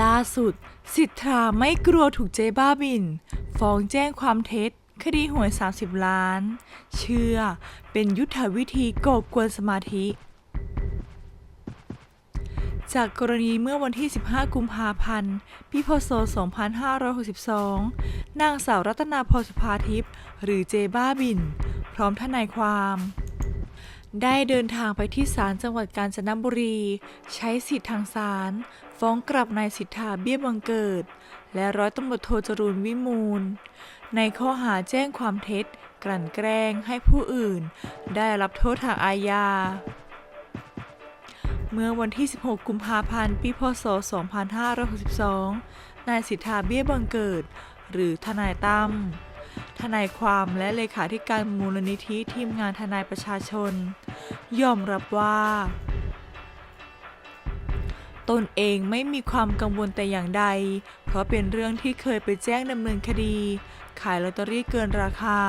ล่าสุด สิทธาไม่กลัวถูกเจ๊บ้าบิน ฟ้องแจ้งความเท็จ คดีหวย 30 ล้าน เชื่อเป็นยุทธวิธีก่อกวนสมาธิ จากกรณีเมื่อวันที่ 15 กุมภาพันธ์ ปีพศ 2562 นางสาวรัตนาพรสุภาทิพย์หรือเจบ้าบิน พร้อมทนายความ ได้เดินทางไปที่ศาลจังหวัดกาญจนบุรี ใช้สิทธิทางศาลฟ้องกลับนายสิทธาเบี้ยบังเกิด และร้อยตำรวจโทจรูนวิมูล ในข้อหาแจ้งความเท็จ กลั่นแกล้งให้ผู้อื่น ได้รับโทษทางอาญาเมื่อวันที่ 16 กุมภาพันธ์ ปี พศ 2562 นายสิทธาเบี้ยบังเกิด หรือทนายตั้ม ทนายความและเลขาธิการมูลนิธิทีมงานทนายประชาชน ยอมรับว่า ตนเองไม่มีความกังวลแต่อย่างใด เพราะเป็นเรื่องที่เคยไปแจ้งดำเนินคดี ขายลอตเตอรี่เกินราคา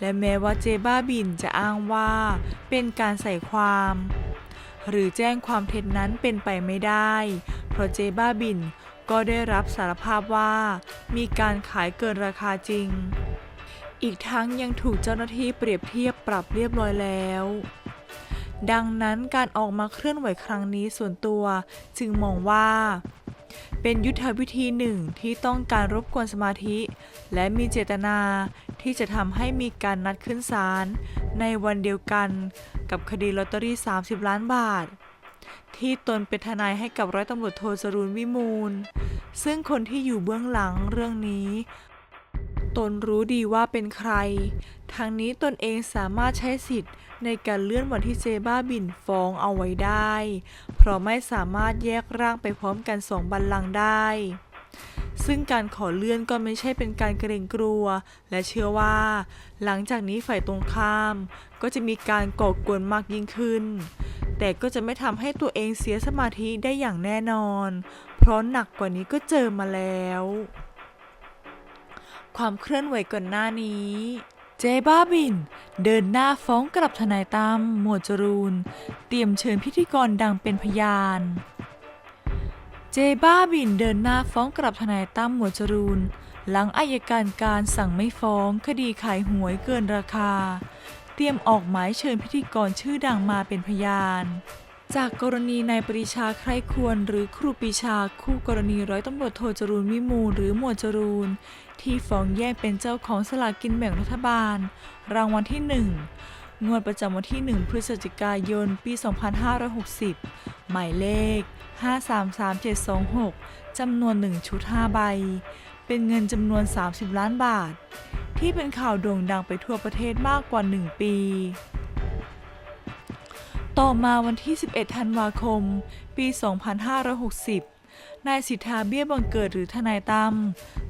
และแม้ว่าเจบ้าบินจะอ้างว่า เป็นการใส่ความ หรือแจ้งความเท็จนั้นเป็นไปไม่ได้ เพราะเจบ้าบิน ก็ได้รับสารภาพว่ามีการขายเกินราคาจริง อีกทั้งยังถูกเจ้าหน้าที่เปรียบเทียบปรับเรียบร้อยแล้ว ดังนั้นการออกมาเคลื่อนไหวครั้งนี้ส่วนตัวจึงมองว่า เป็นยุทธวิธีหนึ่งที่ต้องการรบกวนสมาธิ และมีเจตนาที่จะทำให้มีการนัดขึ้นศาลในวันเดียวกันกับคดีลอตเตอรี่ 30 ล้านบาท ที่ตนเป็นทนายให้กับร้อยตำรวจโทจรูนวิมูล ซึ่งคนที่อยู่เบื้องหลังเรื่องนี้ ตนรู้ดีว่าเป็นใคร ทางนี้ตนเองสามารถใช้สิทธิ์ในการเลื่อนวันที่เจบ้าบินฟ้องเอาไว้ได้ เพราะไม่สามารถแยกร่างไปพร้อมกันสองบัลลังก์ได้ ซึ่งการขอเลื่อนก็ไม่ใช่เป็นการเกรงกลัว และเชื่อว่า หลังจากนี้ฝ่ายตรงข้าม ก็จะมีการก่อกวนมากยิ่งขึ้น แต่ก็จะไม่ทำให้ตัวเองเสียสมาธิได้อย่างแน่นอน เพราะหนักกว่านี้ก็เจอมาแล้ว ความเคลื่อนไหวก่อนหน้านี้เจบ้าบิน เดินหน้าฟ้องกลับทนายตั้มหมวดจรูน เตรียมเชิญพิธีกรดังเป็นพยาน เจบ้าบินเดินหน้าฟ้องกลับทนายตั้มหมวดจรูน หลังอายการการสั่งไม่ฟ้องคดีขายหวยเกินราคา เตรียมออกหมายเชิญพิธีกรชื่อดังมาเป็นพยาน จากกรณีนายปรีชาใครควรหรือครูปรีชาคู่กรณีร้อยตำรวจโทจรูนวิมูลหรือหมวดจรูน ที่ฟ้องแย่งเป็นเจ้าของสลากกินแบ่งรัฐบาล รางวัลที่1ง งวดประจำวันที่ 1 พฤศจิกายน ปี 2560 หมายเลข 533726 จำนวน 1 ชุด 5 ใบ เป็นเงินจำนวน 30 ล้านบาท ที่เป็นข่าวโด่งดังไปทั่วประเทศมากกว่า 1 ปี ต่อมาวันที่ 11 ธันวาคม ปี 2560 นายสิทธาเบี้ยบังเกิดหรือทนายตั้ม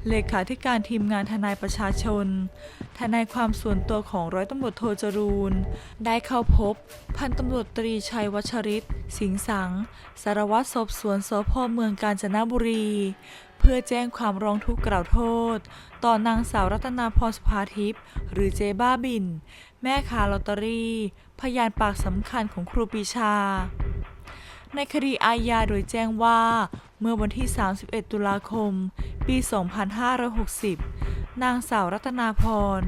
เลขาธิการทีมงานทนายประชาชน ทนายความส่วนตัวของร้อยตำรวจโทจรูน ได้เข้าพบ พันตำรวจตรีชัยวัชริศสิงสัง สารวัตรสอบสวนสพเมืองกาญจนบุรี เพื่อแจ้งความร้องทุกข์กล่าวโทษ ต่อนางสาวรัตนาพรสุภาทิพย์หรือเจ๊บ้าบิน แม่ค้าลอตเตอรี่ พยานปากสำคัญของครูปีชาในคดีอาญาโดยแจ้งว่า มื่อวันที่ 31 ตุลาคม ปี 2560 นางสาวรัตนาพร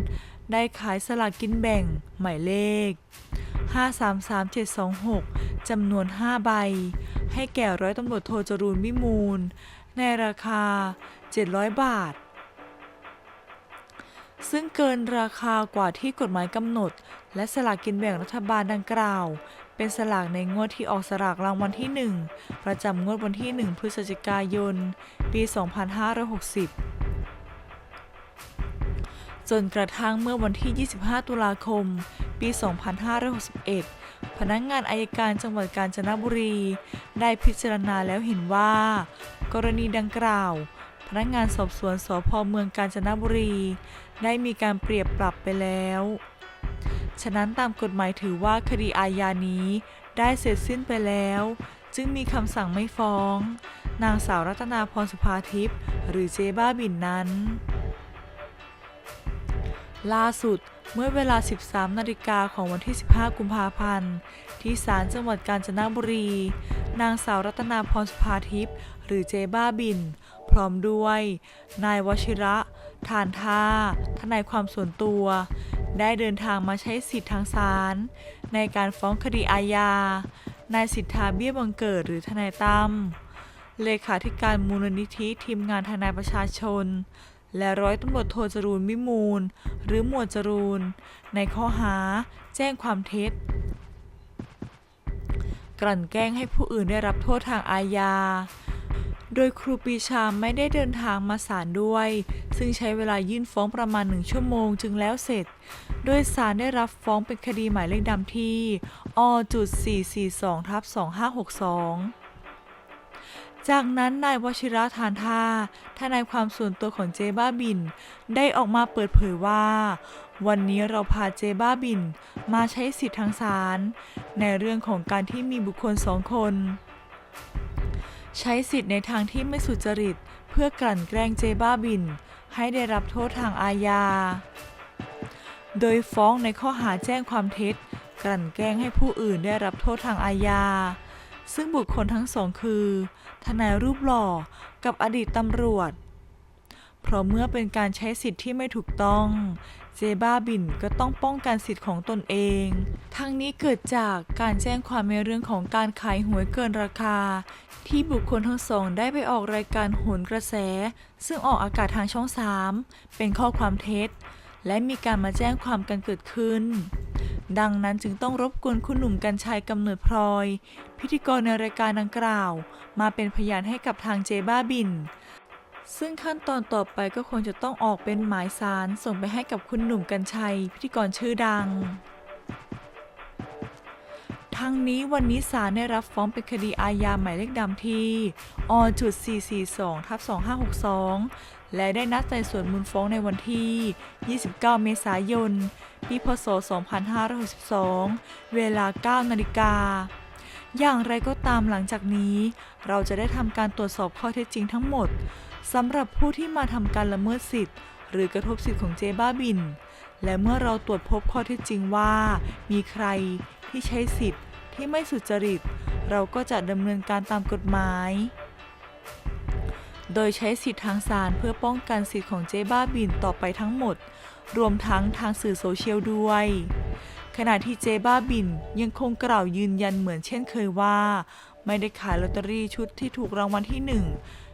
ได้ขายสลากกินแบ่ง หมายเลข 533726 จำนวน 5 ใบ ให้แก่ร้อยตำรวจโทจรูนวิมูล ในราคา 700 บาท ซึ่งเกินราคากว่าที่กฎหมายกำหนด และสลากกินแบ่งรัฐบาลดังกล่าว เป็นสลากในงวดที่ออกสลากรางวัลที่ 1 ประจำงวดวันที่ 1 พฤศจิกายน ปี 2560 จนกระทั่งเมื่อวันที่ 25 ตุลาคม ปี 2561 พนักงงานอายการจังหวัดกาญจนบุรี ได้พิจารณาแล้วเห็นว่า กรณีดังกล่าว พนักงานสอบสวนสพเมืองกาญจนบุรี ได้มีการเปรียบปรับไปแล้ว ฉะนั้นตามกฎหมายถือว่าคดีอาญานี้ได้เสร็จสิ้นไปแล้ว จึงมีคำสั่งไม่ฟ้อง นางสาวรัตนาพรสุภาทิพย์หรือเจ๊บ้าบินนั้น ล่าสุดเมื่อเวลา 13 นาฬิกาของวันที่ 15 กุมภาพันธ์ ที่ศาลจังหวัดกาญจนบุรี นางสาวรัตนาพรสุภาทิพย์หรือเจบ้าบิน พร้อมด้วย นายวชิระ ทานท่าทนายความส่วนตัว ได้เดินทางมาใช้สิทธิ์ทางศาลในการฟ้องคดีอาญานายสิทธาเบี้ยบังเกิดหรือทนายตั้มเลขาธิการมูลนิธิทีมงานทนายประชาชน และร้อยตำรวจโทจรูนวิมูล หรือหมวดจรูน ในข้อหาแจ้งความเท็จ กลั่นแกล้งให้ผู้อื่นได้รับโทษทางอาญา โดยครูปีชาไม่ได้เดินทางมาศาลด้วย ซึ่งใช้เวลายื่นฟ้องประมาณหนึ่งชั่วโมงจึงแล้วเสร็จ โดยศาลได้รับฟ้องเป็นคดีหมายเลขดำที่อจุด442ทับ2562จากนั้นนายวชิระทานท่าทนายความส่วนตัวของเจบ้าบิน ได้ออกมาเปิดเผยว่า วันนี้เราพาเจบ้าบิน มาใช้สิทธิ์ทางศาลในเรื่องของการที่มีบุคคลสองคน ใช้สิทธิ์ในทางที่ไม่สุจริต เพื่อกลั่นแกล้งเจบ้าบิน ให้ได้รับโทษทางอาญา โดยฟ้องในข้อหาแจ้งความเท็จ กลั่นแกล้งให้ผู้อื่นได้รับโทษทางอาญา ซึ่งบุคคลทั้งสองคือ ทนายรูปหล่อ กับอดีตตำรวจ เพราะเมื่อเป็นการใช้สิทธิ์ที่ไม่ถูกต้อง เจบ้าบินก็ต้องป้องกันสิทธิ์ของตนเอง ทั้งนี้เกิดจากการแจ้งความในเรื่องของการขายหวยเกินราคา ที่บุคคลทั้งสองได้ไปออกรายการโหนกระแส ซึ่งออกอากาศทางช่อง 3 เป็นข้อความเท็จ และมีการมาแจ้งความกันเกิดขึ้น ดังนั้นจึงต้องรบกวนคุณหนุ่มกัญชัยกำเนิดพลอย พิธีกรในรายการดังกล่าว มาเป็นพยานให้กับทางเจบ้าบิน ซึ่งขั้นตอนต่อไปก็คงจะต้องออกเป็นหมายสารส่งไปให้กับคุณหนุ่มกัญชัย พิธีกรชื่อดัง ทั้งนี้วันนี้ศาลได้รับฟ้องเป็นคดีอาญาหมายเลขดำที่อจุด442ทับ2562 และได้นัดไต่สวนมูลฟ้องในวันที่ 29 เมษายน ปีพศ 2562 เวลา 9 นาฬิกาอย่างไรก็ตามหลังจากนี้ เราจะได้ทำการตรวจสอบข้อเท็จจริงทั้งหมด สำหรับผู้ที่มาทำการละเมิดสิทธิ์ หรือกระทบสิทธิ์ของเจบ้าบิน และเมื่อเราตรวจพบข้อเท็จจริงว่า มีใครที่ใช้สิทธิ์ที่ไม่สุจริต เราก็จะดำเนินการตามกฎหมาย โดยใช้สิทธิ์ทางศาลเพื่อป้องกันสิทธิ์ของเจบ้าบินต่อไปทั้งหมด รวมทั้งทางสื่อโซเชียลด้วยขณะที่เจบ้าบินยังคงกล่าวยืนยันเหมือนเช่นเคยว่า ไม่ได้ขายลอตเตอรี่ชุดที่ถูกรางวัลที่หนึ่ง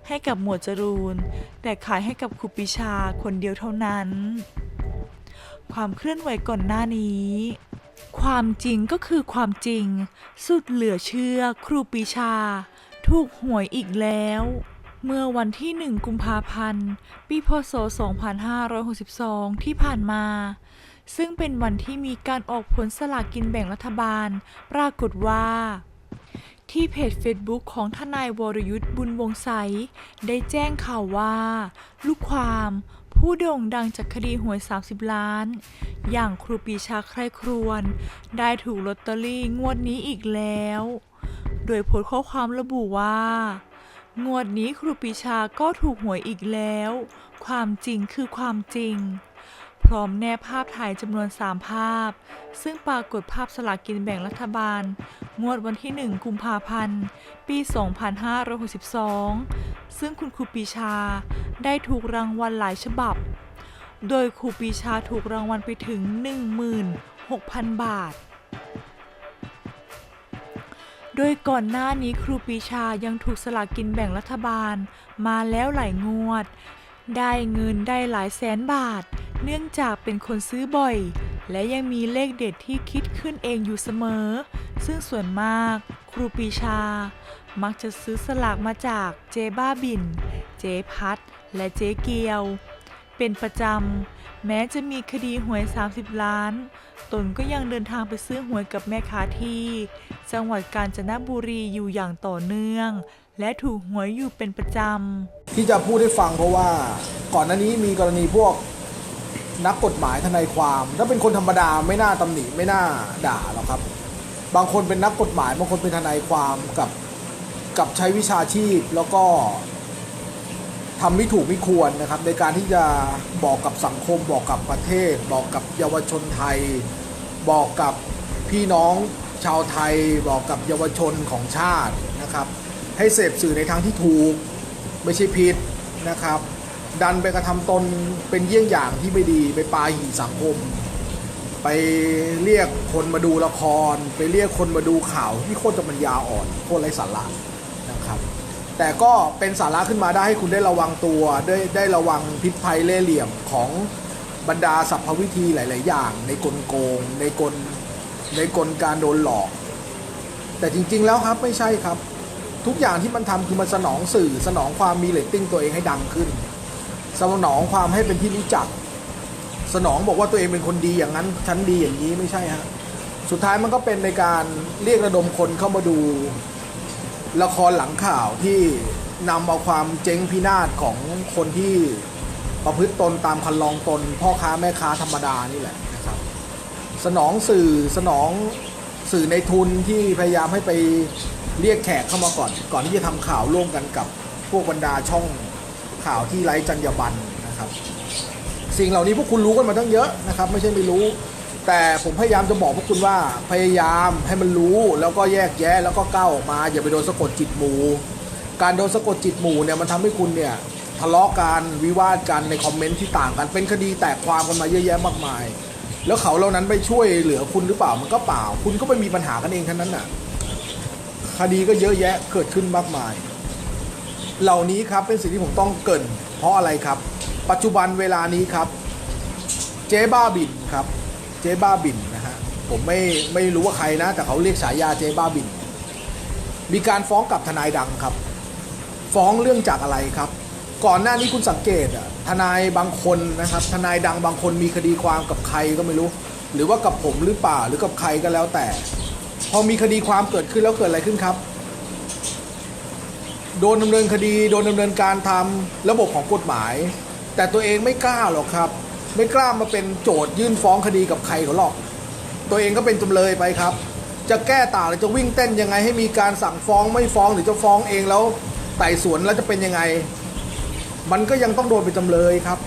ให้กับหมวดจรูน แต่ขายให้กับครูปรีชาคนเดียวเท่านั้น ความเคลื่อนไหวก่อนหน้านี้ ความจริงก็คือความจริง สุดเหลือเชื่อครูปรีชา ถูกหวยอีกแล้ว เมื่อวันที่ 1 กุมภาพันธ์ ปีพศ 2562 ที่ผ่านมาซึ่งเป็นวันที่มีการออกผลสลากกินแบ่งรัฐบาล ปรากฏว่า ที่เพจ Facebook ของทนายวรยุทธ์บุญวงไสได้แจ้งข่าวว่า ลูกความผู้โด่งดังจากคดีหวย 30 ล้าน อย่างครูปีชาใครครวญได้ถูกลอตเตอรี่งวดนี้อีกแล้ว โดยโพสต์ข้อความระบุว่า งวดนี้ครูปีชาก็ถูกหวยอีกแล้ว ความจริงคือความจริง ร้อมแนบภาพถ่ายจำนวน 3 ภาพ ซึ่งปรากฏภาพสลากกินแบ่งรัฐบาล งวดวันที่ 1 กุมภาพันธ์ ปี 2562 ซึ่งคุณครูปีชาได้ถูกรางวัลหลายฉบับ โดยครูปีชาถูกรางวัลไปถึง 16,000 บาทโดยก่อนหน้านี้ครูปีชายังถูกสลากกินแบ่งรัฐบาล มาแล้วหลายงวด ได้เงินได้หลายแสนบาท เนื่องจากเป็นคนซื้อบ่อย และยังมีเลขเด็ดที่คิดขึ้นเองอยู่เสมอ ซึ่งส่วนมาก ครูปีชา มักจะซื้อสลากมาจากเจบ้าบิน เจพัด และเจเกียว เป็นประจำ แม้จะมีคดีหวย 30 ล้าน ตนก็ยังเดินทางไปซื้อหวยกับแม่ค้าที่ จังหวัดกาญจนบุรีอยู่อย่างต่อเนื่อง และถูกหวยอยู่เป็นประจำ ที่จะพูดให้ฟังเพราะว่าก่อนหน้านี้มีกรณีพวกนักกฎหมายทนายความ ถ้าเป็นคนธรรมดาไม่น่าตำหนิไม่น่าด่าหรอกครับ บางคนเป็นนักกฎหมายบางคนเป็นทนายความกับกับใช้วิชาชีพแล้วก็ทำไม่ถูกไม่ควรนะครับ ในการที่จะบอกกับสังคม บอกกับประเทศ บอกกับเยาวชนไทย บอกกับพี่น้องชาวไทย บอกกับเยาวชนของชาติ ให้เสพสื่อในทางที่ถูก ไม่ใช่ผิดนะครับ ดันไปกระทำตนเป็นเยี่ยงอย่างที่ไม่ดีไปปาหีสังคม ไปเรียกคนมาดูละคร ไปเรียกคนมาดูข่าวที่โคตรจะปัญญาอ่อนโคตรไร้สาระนะครับ แต่ก็เป็นสาระขึ้นมาได้ให้คุณได้ระวังตัว ได้ได้ระวังพิษภัยเล่ห์เหลี่ยมของบรรดาสัพพวิธีหลาย ๆ อย่าง ในกลโกง ในกลในกลการโดนหลอก แต่จริง ๆ แล้วครับไม่ใช่ครับ ทุกอย่างที่มันทำคือมันสนองสื่อสนองความมีเรตติ้งตัวเองให้ดังขึ้น สนองความให้เป็นที่รู้จัก สนองบอกว่าตัวเองเป็นคนดีอย่างนั้นฉันดีอย่างนี้ไม่ใช่ฮะสุดท้ายมันก็เป็นในการเรียกระดมคนเข้ามาดูละครหลังข่าวที่นำเอาความเจ๊งพินาศของคนที่ประพฤติตนตามคันลองตน พ่อค้าแม่ค้าธรรมดานี่แหละนะครับ สนองสื่อสนองสื่อในทุนที่พยายามให้ไป เรียกแขกเข้ามาก่อน ก่อนที่จะทำข่าวร่วมกันกับพวกบรรดาช่องข่าวที่ไร้จรรยาบรรณนะครับ สิ่งเหล่านี้พวกคุณรู้กันมาตั้งเยอะนะครับ ไม่ใช่ไม่รู้ แต่ผมพยายามจะบอกพวกคุณว่าพยายามให้มันรู้แล้วก็แยกแยะแล้วก็ก้าวออกมา อย่าไปโดนสะกดจิตหมู่การโดนสะกดจิตหมู่เนี่ยมันทำให้คุณเนี่ยทะเลาะกันวิวาทกันในคอมเมนต์ที่ต่างกัน เป็นคดีแตกความกันมาเยอะแยะมากมาย แล้วเขาเหล่านั้นไปช่วยเหลือคุณหรือเปล่ามันก็เปล่า คุณก็ไปมีปัญหากันเองทั้งนั้นน่ะ คดีก็เยอะแยะเกิดขึ้นมากมาย เหล่านี้ครับเป็นสิ่งที่ผมต้องเกินเพราะอะไรครับ ปัจจุบันเวลานี้ครับ เจ๊บ้าบินครับ เจ๊บ้าบินนะฮะผมไม่ไม่รู้ว่าใครนะ แต่เขาเรียกฉายาเจ๊บ้าบิน มีการฟ้องกับทนายดังครับ ฟ้องเรื่องจากอะไรครับ ก่อนหน้านี้คุณสังเกตอะทนายบางคนนะครับ ทนายดังบางคนมีคดีความกับใครก็ไม่รู้ หรือว่ากับผมหรือเปล่าหรือกับใครก็แล้วแต่ พอมีคดีความเกิดขึ้นแล้วเกิดอะไรขึ้นครับ โดนดำเนินคดีโดนดำเนินการทำระบบของกฎหมาย แต่ตัวเองไม่กล้าหรอกครับ ไม่กล้ามาเป็นโจทยื่นฟ้องคดีกับใครเขาหรอก ตัวเองก็เป็นจำเลยไปครับ จะแก้ต่างหรือจะวิ่งเต้นยังไงให้มีการสั่งฟ้องไม่ฟ้องหรือจะฟ้องเองแล้วไต่สวนแล้วจะเป็นยังไง มันก็ยังต้องโดนเป็นจำเลยครับ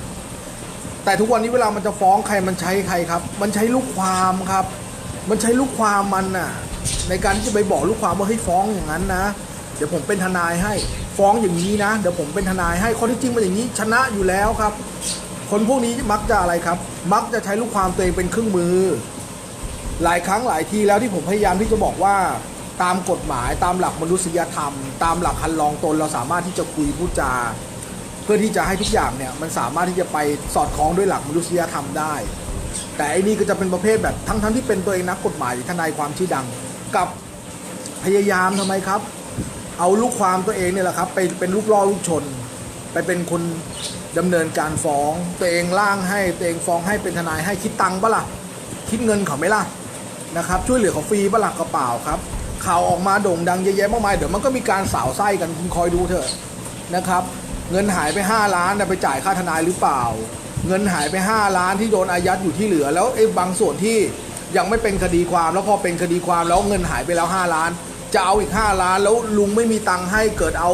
แต่ทุกวันนี้เวลามันจะฟ้องใครมันใช้ใครครับ มันใช้ลูกความครับ มันใช้ลูกความมันน่ะ ในการที่จะไปบอกลูกความว่าให้ฟ้องอย่างนั้นนะ เดี๋ยวผมเป็นทนายให้ฟ้องอย่างนี้นะ เดี๋ยวผมเป็นทนายให้ข้อที่จริงมันอย่างนี้ชนะอยู่แล้วครับ คนพวกนี้มักจะอะไรครับ มักจะใช้ลูกความตัวเองเป็นเครื่องมือ หลายครั้งหลายทีแล้วที่ผมพยายามที่จะบอกว่าตามกฎหมายตามหลักมนุษยธรรม ตามหลักคันลองตนเราสามารถที่จะคุยพูดจา เพื่อที่จะให้ทุกอย่างเนี่ยมันสามารถที่จะไปสอดคล้องด้วยหลักมนุษยธรรมได้ แต่อันนี้ก็จะเป็นประเภทแบบทั้งทั้งที่เป็นตัวเองนักกฎหมายหรือทนายความชื่อดัง กับพยายามทำไมครับ เอาลูกความตัวเองเนี่ยแหละครับ ไปเป็นลูกล่อลูกชน ไปเป็นคนดำเนินการฟ้อง ตัวเองร่างให้ตัวเองฟ้องให้เป็นทนายให้คิดตังค์ปะล่ะคิดเงินเขาไหมล่ะนะครับ ช่วยเหลือเขาฟรีปะล่ะกระเป๋าครับ ข่าวออกมาโด่งดังเยอะแยะมากมายเดี๋ยวมันก็มีการสาวไส้กันคุณคอยดูเถอะนะครับ เงินหายไป 5 ล้านไปจ่ายค่าทนายหรือเปล่า เงินหายไป 5 ล้านที่โดนอายัดอยู่ที่เหลือ แล้วไอ้บางส่วนที่ ยังไม่เป็นคดีความแล้วพอเป็นคดีความแล้วเงินหายไปแล้ว 5 ล้าน จะเอาอีก 5 ล้าน แล้วลุงไม่มีตังค์ให้เกิดเอา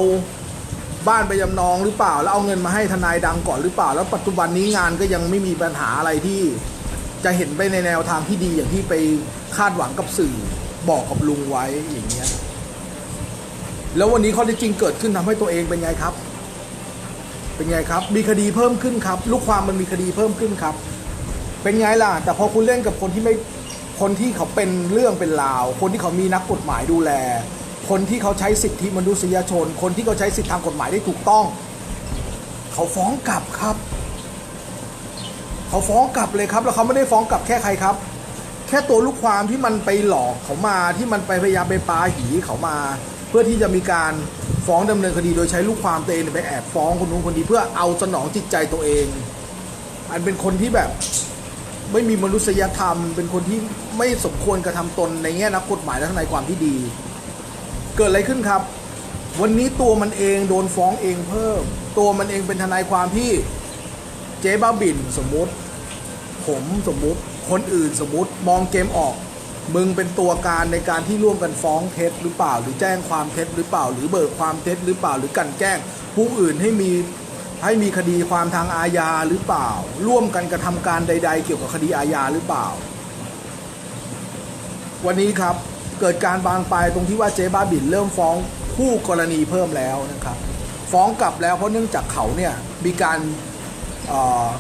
บ้านไปจำนองหรือเปล่า แล้วเอาเงินมาให้ทนายดังก่อนหรือเปล่า แล้วปัจจุบันนี้งานก็ยังไม่มีปัญหาอะไรที่ จะเห็นไปในแนวทางที่ดีอย่างที่ไปคาดหวังกับสื่อบอกกับลุงไว้อย่างเงี้ยแล้ววันนี้ข้อท็จจริงเกิดขึ้นทำให้ตัวเองเป็นไงครับ เป็นไงครับ มีคดีเพิ่มขึ้นครับ ลูกความมันมีคดีเพิ่มขึ้นครับ เป็นไงล่ะ แต่พอคุณเล่นกับคนที่ไม่ คนที่เขาเป็นเรื่องเป็นราว คนที่เขามีนักกฎหมายดูแล คนที่เขาใช้สิทธิมนุษยชน คนที่เขาใช้สิทธิทางกฎหมายได้ถูกต้อง เขาฟ้องกลับครับ เขาฟ้องกลับเลยครับแล้วเขาไม่ได้ฟ้องกลับแค่ใครครับ แค่ตัวลูกความที่มันไปหลอกเขามาที่มันไปพยายามไปปาหีเขามา เพื่อที่จะมีการฟ้องดำเนินคดีโดยใช้ลูกความตัวเองไปแอบฟ้องคนนู้นคนนี้เพื่อเอาสนองจิตใจตัวเอง อันเป็นคนที่แบบ ไม่มีมนุษยธรรม เป็นคนที่ไม่สมควรกระทำตนในแง่นักกฎหมายและทนายความที่ดี เกิดอะไรขึ้นครับ วันนี้ตัวมันเองโดนฟ้องเองเพิ่ม ตัวมันเองเป็นทนายความที่เจ๊บ้าบินสมมุติ ผมสมมุติ คนอื่นสมมุติมองเกมออก มึงเป็นตัวการในการที่ร่วมกันฟ้องเท็จหรือเปล่า หรือแจ้งความเท็จหรือเปล่า หรือเบิกความเท็จหรือเปล่า หรือกันแกล้งผู้อื่นให้มี ให้มีคดีความทางอาญาหรือเปล่า ร่วมกันกระทำการใด ๆ เกี่ยวกับคดีอาญาหรือเปล่า วันนี้ครับเกิดการบานปลายตรงที่ว่าเจ๊บ้าบินเริ่มฟ้องคู่กรณีเพิ่มแล้วนะครับ ฟ้องกลับแล้วเพราะเนื่องจากเขาเนี่ยมีการ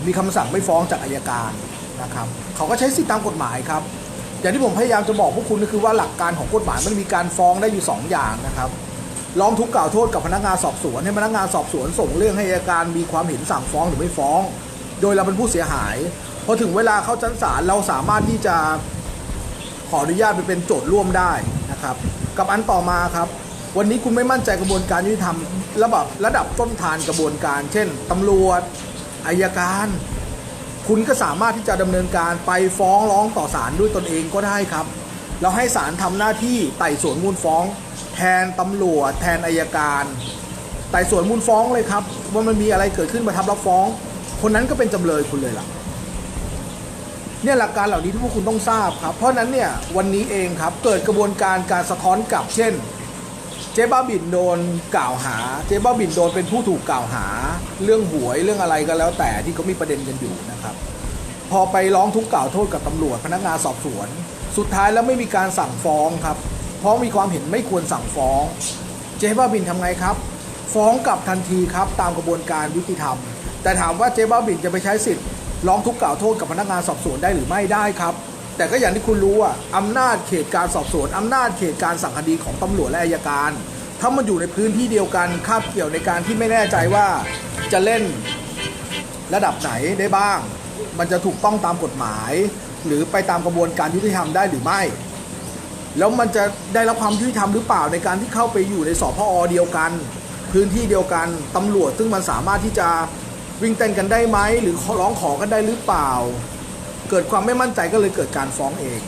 มีคำสั่งไม่ฟ้องจากอายการนะครับ เขาก็ใช้สิทธิตามกฎหมายครับ อย่างที่ผมพยายามจะบอกพวกคุณก็คือว่าหลักการของกฎหมายมันมีการฟ้องได้อยู่สองอย่างนะครับ ร้องทุกข์กล่าวโทษกับพนักงานสอบสวนให้พนักงานสอบสวนส่งเรื่องให้อัยการมีความเห็นสั่งฟ้องหรือไม่ฟ้อง โดยเราเป็นผู้เสียหายพอถึงเวลาเข้าชั้นศาลเราสามารถที่จะขออนุญาตไปเป็นโจทย์ร่วมได้นะครับ กับอันต่อมาครับ วันนี้คุณไม่มั่นใจกระบวนการยุติธรรมระดับระดับต้นทานกระบวนการ เช่นตำรวจอายการ คุณก็สามารถที่จะดำเนินการไปฟ้องร้องต่อศาลด้วยตนเองก็ได้ครับ เราให้ศาลทำหน้าที่ไต่สวนมูลฟ้อง นตำรวจ แทนอายการไต่สวนมูลฟ้องเลยครับ ว่ามันมีอะไรเกิดขึ้นมาทำรับฟ้อง คนนั้นก็เป็นจำเลยคุณเลยล่ะเนี่ยหลักการเหล่านี้ที่พวกคุณต้องทราบครับ เพราะฉะนั้นเนี่ยวันนี้เองครับเกิดกระบวนการการสะท้อนกลับ เช่น เจ๊บ้าบินโดนกล่าวหา เจ๊บ้าบินโดนเป็นผู้ถูกกล่าวหา เรื่องหวยเรื่องอะไรก็แล้วแต่ที่เขามีประเด็นกันอยู่นะครับ พอไปร้องทุกข์กล่าวโทษกับตำรวจพนักงานสอบสวน สุดท้ายแล้วไม่มีการสั่งฟ้องครับ เพราะมีความเห็นไม่ควรสั่งฟ้อง เจ๊บ้าบินทำไงครับ ฟ้องกลับทันทีครับตามกระบวนการยุติธรรม แต่ถามว่าเจ๊บ้าบินจะไปใช้สิทธิ์ร้องทุกข์กล่าวโทษกับพนักงานสอบสวนได้หรือไม่ได้ครับ แต่ก็อย่างที่คุณรู้ว่าอำนาจเขตการสอบสวนอำนาจเขตการสั่งคดีของตำรวจและอายการ ถ้ามันอยู่ในพื้นที่เดียวกันคาบเกี่ยวในการที่ไม่แน่ใจว่าจะเล่นระดับไหนได้บ้าง มันจะถูกต้องตามกฎหมาย หรือไปตามกระบวนการยุติธรรมได้หรือไม่ แล้วมันจะได้รับความยุติธรรมหรือเปล่าในการที่เข้าไปอยู่ในสพอเดียวกัน พื้นที่เดียวกันตำรวจซึ่งมันสามารถที่จะวิ่งเต้นกันได้ไหมหรือร้องขอกันได้หรือเปล่า เกิดความไม่มั่นใจก็เลยเกิดการฟ้องเอง